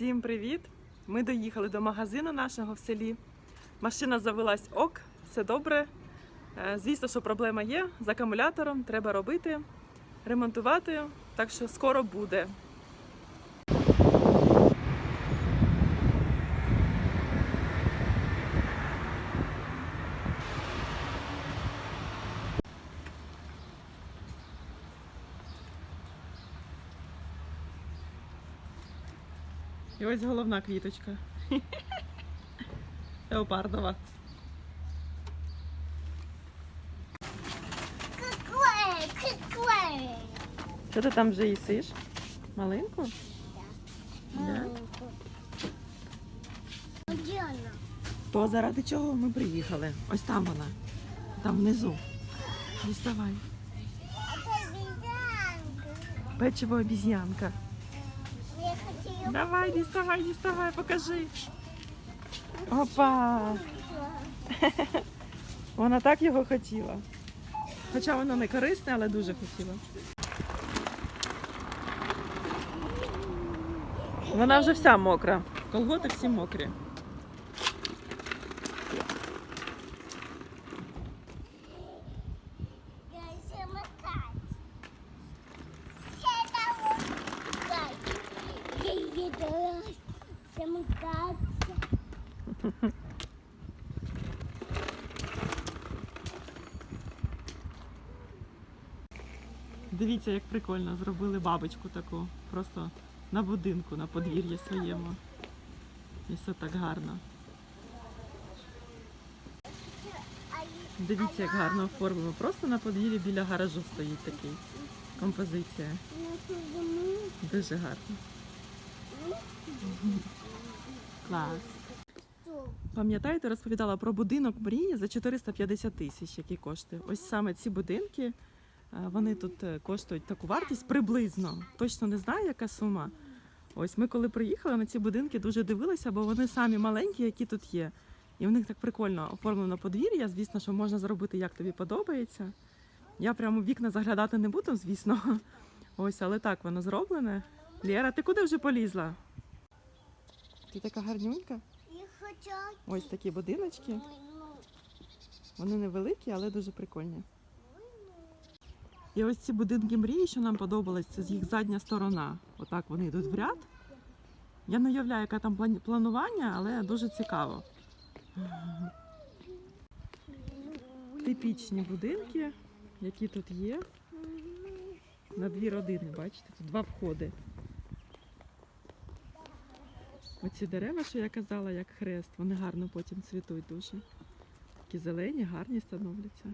Всім привіт! Ми доїхали до магазину нашого в селі. Машина завелась ок, все добре. Е, Звісно, що проблема є з акумулятором, треба робити, ремонтувати, так що скоро буде. І ось головна квіточка. Леопардова. Що ти там вже їсиш? Маленьку? Да? Где она? То заради чого ми приїхали? Ось там вона. Там внизу. Діставай. Печиво обіз'янка. Давай, діставай, діставай, покажи. Опа! Вона так його хотіла. Хоча воно не корисне, але дуже хотіла. Вона вже вся мокра. Колготи всі мокрі. Дивіться, як прикольно зробили бабочку таку. Просто на будинку, на подвір'ї своєму. І все так гарно. Дивіться, як гарно оформлено. Просто на подвір'ї біля гаражу стоїть такий. Композиція. Дуже гарно. Клас. Пам'ятаєте, розповідала про будинок мрії за 450 тисяч, який коштує. Ось саме ці будинки, вони тут е, коштують таку вартість приблизно. Точно не знаю, яка сума. Ось ми коли приїхали на ці будинки, дуже дивилися, бо вони самі маленькі, які тут є. І в них так прикольно оформлено подвір'я. Звісно, що можна зробити, як тобі подобається. Я прямо в вікна заглядати не буду, звісно. Ось, але так воно зроблене. Лєра, ти куди вже полізла? Ти така гарнюнька? Ось такі будиночки. Вони невеликі, але дуже прикольні. І ось ці будинки мрії, що нам подобались, це з їх задня сторона. Отак вони йдуть в ряд. Я не уявляю, яке там планування, але дуже цікаво. Типічні будинки, які тут є. На дві родини, бачите, тут два входи. Оці дерева, що я казала, як хрест, вони гарно потім цвітуть дуже. Такі зелені, гарні становляться.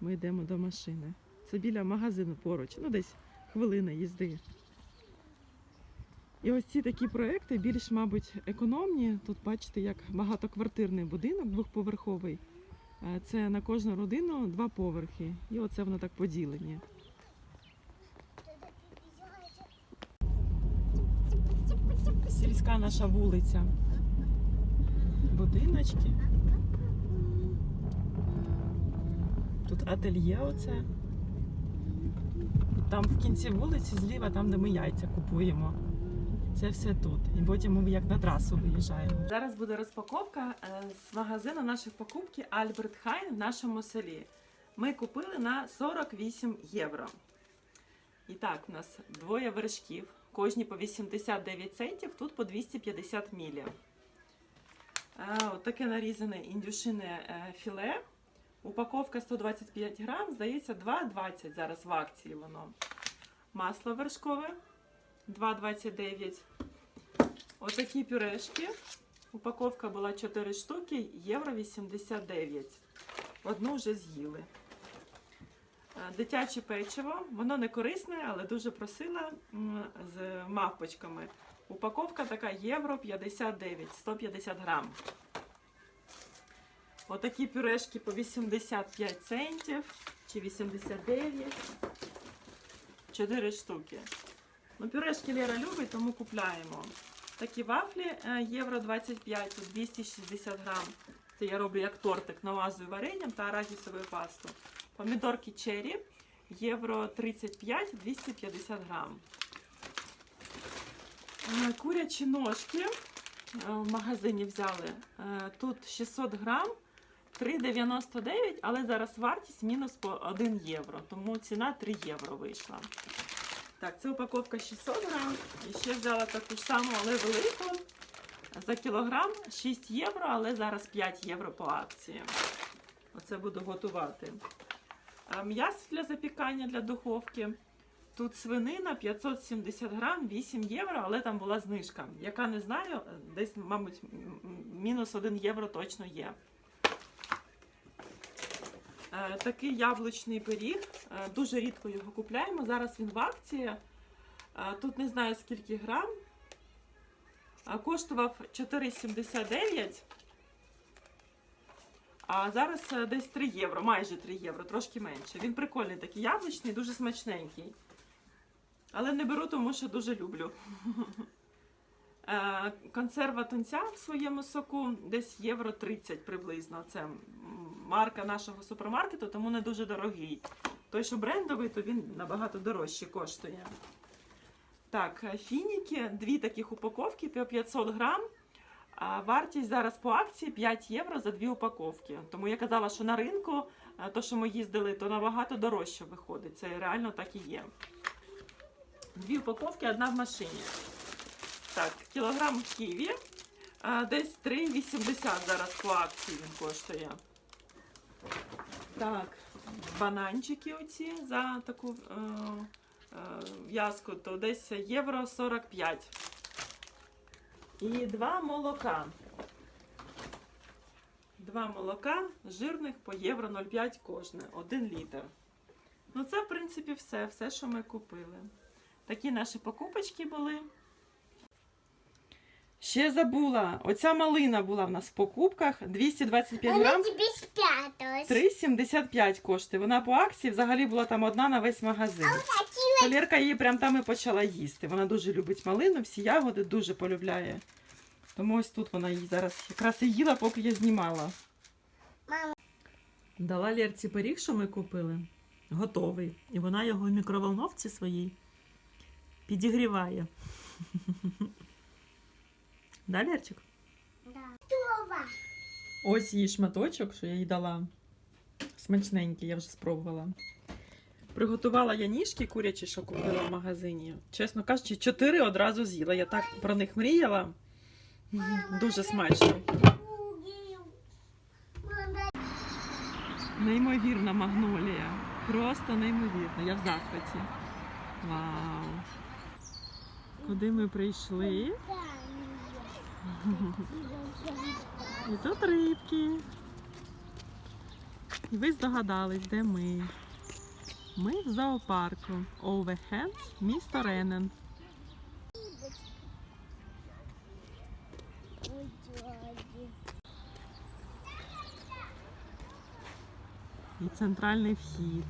Ми йдемо до машини. Це біля магазину поруч, ну десь хвилина їзди. І ось ці такі проекти більш, мабуть, економні. Тут бачите, як багатоквартирний будинок двохповерховий. Е, Це на кожну родину два поверхи. І оце воно так поділені. Сільська наша вулиця. Будиночки. Тут ательє оце. Там в кінці вулиці зліва, там, де ми яйця купуємо. Це все тут. І потім ми як на трасу виїжджаємо. Зараз буде розпаковка е, з магазину наших покупки Альберт Хайн в нашому селі. Ми купили на 48 євро. І так, у нас двоє вершків, кожні по 89 центів, тут по 250 мілі. Е, От таке нарізане індюшине е, філе. Упаковка 125 грам, здається, 2,20 зараз в акції воно. Масло вершкове 2,29. Отакі пюрешки. Упаковка була 4 штуки, євро 89. Одну вже з'їли. Е, Дитяче печиво, воно не корисне, але дуже просила з мавпочками. Упаковка така євро 59, 150 грам. Отакі пюрешки по 85 центів чи 89. 4 штуки. Ну, пюрешки Лера любить, тому купляємо. Такі вафлі е, євро 25, 260 грам. Це я роблю як тортик намазую варенням та арахісовою пастою. Помідорки черрі євро 35, 250 грам. Е, Курячі ножки е, в магазині взяли. Тут 600 грам, 3,99, але зараз вартість мінус по 1 євро, тому ціна 3 євро вийшла. Так, це упаковка 600 грам. І ще взяла таку ж саму, але велику. За кілограм 6 євро, але зараз 5 євро по акції. Оце буду готувати. А М'ясо для запікання для духовки. Тут свинина 570 грам, 8 євро, але там була знижка. Яка не знаю, десь, мабуть, мінус 1 євро точно є. Е, Такий яблучний пиріг. Е, Дуже рідко його купляємо. Зараз він в акції. Е, Тут не знаю скільки грам. Коштував 4,79. А зараз десь 3 євро, майже 3 євро, трошки менше. Він прикольний такий яблучний, дуже смачненький. Але не беру, тому що дуже люблю. Консерва тунця в своєму соку десь євро 30 приблизно. Це марка нашого супермаркету, тому не дуже дорогий. Той, що брендовий, то він набагато дорожче коштує. Так, фініки, дві таких упаковки по 500 грам. А вартість зараз по акції 5 євро за дві упаковки. Тому я казала, що на ринку, е, то, що ми їздили, то набагато дорожче виходить. Це реально так і є. Дві упаковки, одна в машині. Так, кілограм ківі. Десь 3,80 зараз по акції він коштує. Так, бананчики оці за таку е, е, в'язку, то десь євро 45. І два молока. Два молока жирних по євро 0,5 кожне, один літр. Ну, це, в принципі, все, все, що ми купили. Такі наші покупочки були. Ще забула. Оця малина була в нас в покупках. 225 Вона тобі спряталась. 3,75 коштує. Вона по акції взагалі була там одна на весь магазин. Валерка її прям там і почала їсти. Вона дуже любить малину, всі ягоди дуже полюбляє. Тому ось тут вона її зараз якраз і їла, поки я знімала. Мама. Дала Лерці пиріг, що ми купили. Готовий. І вона його в мікроволновці своїй підігріває. Да, Лерчик? Да. Готова. Ось її шматочок, що я їй дала. Смачненький, я вже спробувала. Приготувала я ніжки курячі, що купила в магазині. Чесно кажучи, чотири одразу з'їла. Я так про них мріяла. Дуже смачно. Неймовірна магнолія. Просто неймовірна. Я в захваті. Вау. Куди ми прийшли? І тут рибки. І ви здогадались, де ми. Ми в зоопарку Овехенс, місто Ренен. І центральний вхід.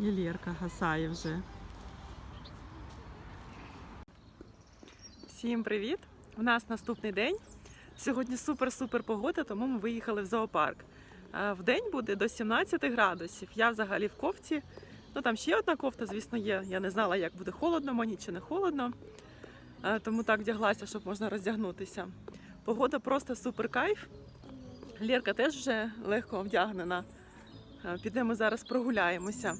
І Лєрка гасає вже. Всім привіт! У нас наступний день. Сьогодні супер-супер погода, тому ми виїхали в зоопарк. Е, В день буде до 17 градусів. Я взагалі в кофті. Ну там ще одна кофта, звісно, є. Я не знала, як буде холодно мені чи не холодно. Е, Тому так вдяглася, щоб можна роздягнутися. Погода просто супер кайф. Лєрка теж вже легко вдягнена. Е, Підемо зараз прогуляємося.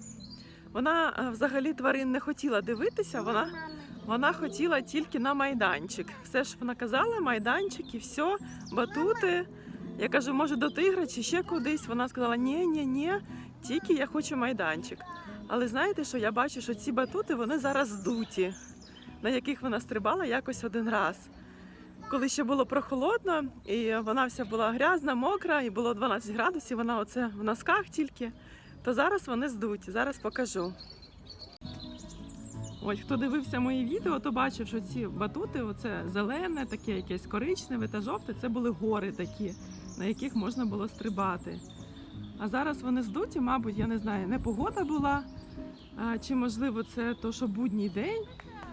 Вона взагалі тварин не хотіла дивитися, вона. Вона хотіла тільки на майданчик. Все ж вона казала, майданчик і все, батути. Я кажу, може до тигра чи ще кудись. Вона сказала, ні, ні, ні, тільки я хочу майданчик. Але знаєте, що я бачу, що ці батути вони зараз здуті, на яких вона стрибала якось один раз. Коли ще було прохолодно, і вона вся була грязна, мокра, і було 12 градусів, вона оце в носках тільки, то зараз вони здуті. Зараз покажу. Ось хто дивився мої відео, то бачив, що ці батути, оце зелене, таке якесь коричневе та жовте, це були гори такі, на яких можна було стрибати. А зараз вони здуті, мабуть, я не знаю, не погода була, чи можливо це то, що будній день.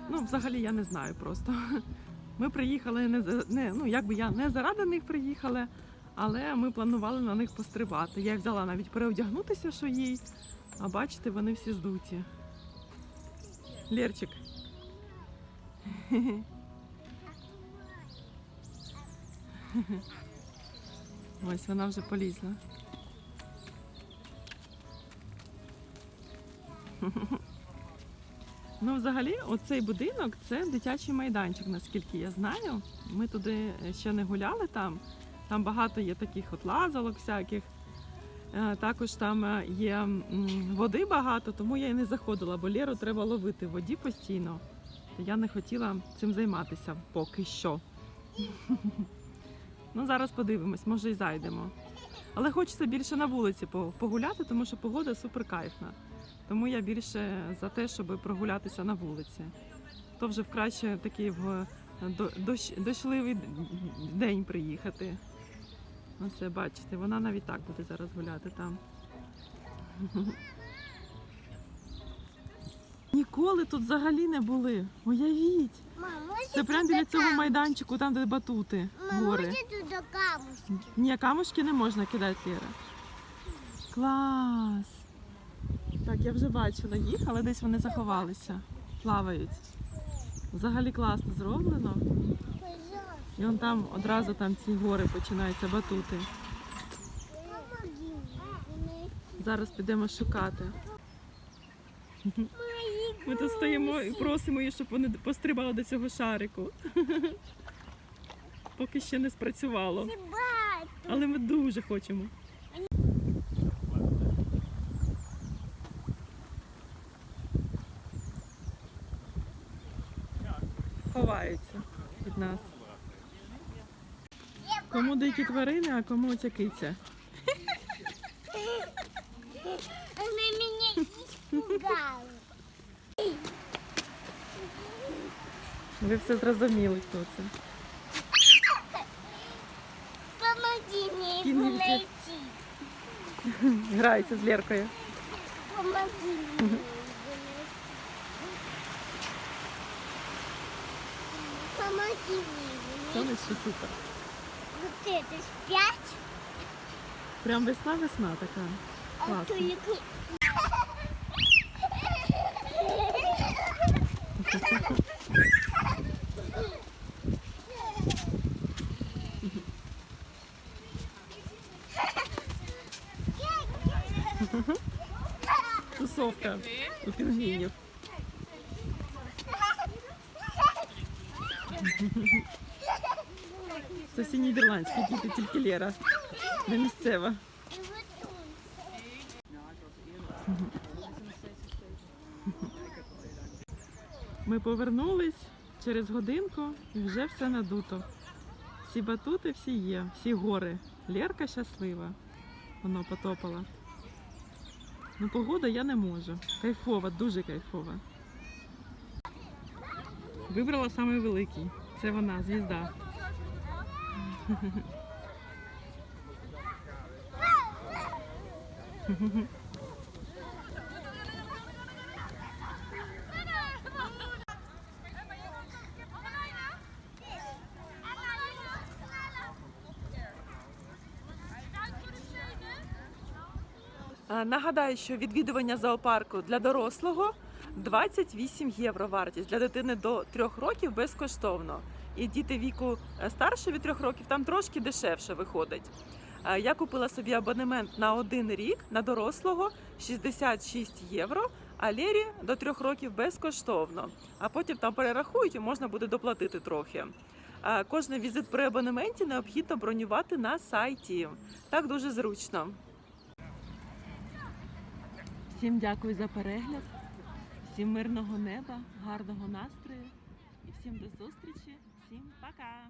Ну, взагалі я не знаю просто. Ми приїхали не, не ну якби я не заради них приїхала, але ми планували на них пострибати. Я взяла навіть переодягнутися, що їй, а бачите, вони всі здуті. Лерчик. Ось вона вже полізла. Ну, взагалі, оцей будинок це дитячий майданчик, наскільки я знаю. Ми туди ще не гуляли там. Там багато є таких от лазалок всяких. Е, Також там е, є води багато, тому я і не заходила, бо Леру треба ловити в воді постійно. Я не хотіла цим займатися поки що. Ну, зараз подивимось, може і зайдемо. Але хочеться більше на вулиці погуляти, тому що погода супер кайфна. Тому я більше за те, щоб прогулятися на вулиці. То вже в краще такий в дощ, дощливий день приїхати. Оце бачите, вона навіть так буде зараз гуляти там. Ніколи тут взагалі не були. Уявіть! Це прямо біля цього майданчику, там де батути, гори. може туди камушки? Ні, камушки не можна кидати, Лера. Клас! Так, я вже бачила їх, але десь вони заховалися. Плавають. Взагалі класно зроблено. І он там одразу там ці гори починаються батути. Зараз підемо шукати. Ми тут стоїмо і просимо її, щоб вони пострибали до цього шарику. Поки ще не спрацювало. Але ми дуже хочемо. Ховаються від нас. Кому дикі тварини, а кому оця киця. Она меня испугала. Ви все зрозуміли, хто це. Помоги мне его Кинульки. найти. Грається з Леркою. Помоги мне его найти. Помоги его. Сонечко супер. Вот это спять, Прям весна-весна така. а Классно. только... Тусовка у пінгвінів. Всі нідерландські діти, тільки Лера. Не місцева. Ми повернулись через годинку і вже все надуто. Всі батути всі є, всі гори. Лерка щаслива. Воно потопала. Ну, погода я не можу. Кайфова, дуже кайфова. Вибрала самий. Це вона, звізда. Е, Нагадаю, що відвідування зоопарку для дорослого 28 євро вартість для дитини до 3 років безкоштовно. І діти віку е, старше від 3 років там трошки дешевше виходить. Е, Я купила собі абонемент на один рік на дорослого 66 євро, а Лері до 3 років безкоштовно. А потім там перерахують і можна буде доплатити трохи. Е, Кожний візит при абонементі необхідно бронювати на сайті. Так дуже зручно. Всім дякую за перегляд, всім мирного неба, гарного настрою і всім до зустрічі. Всім пока!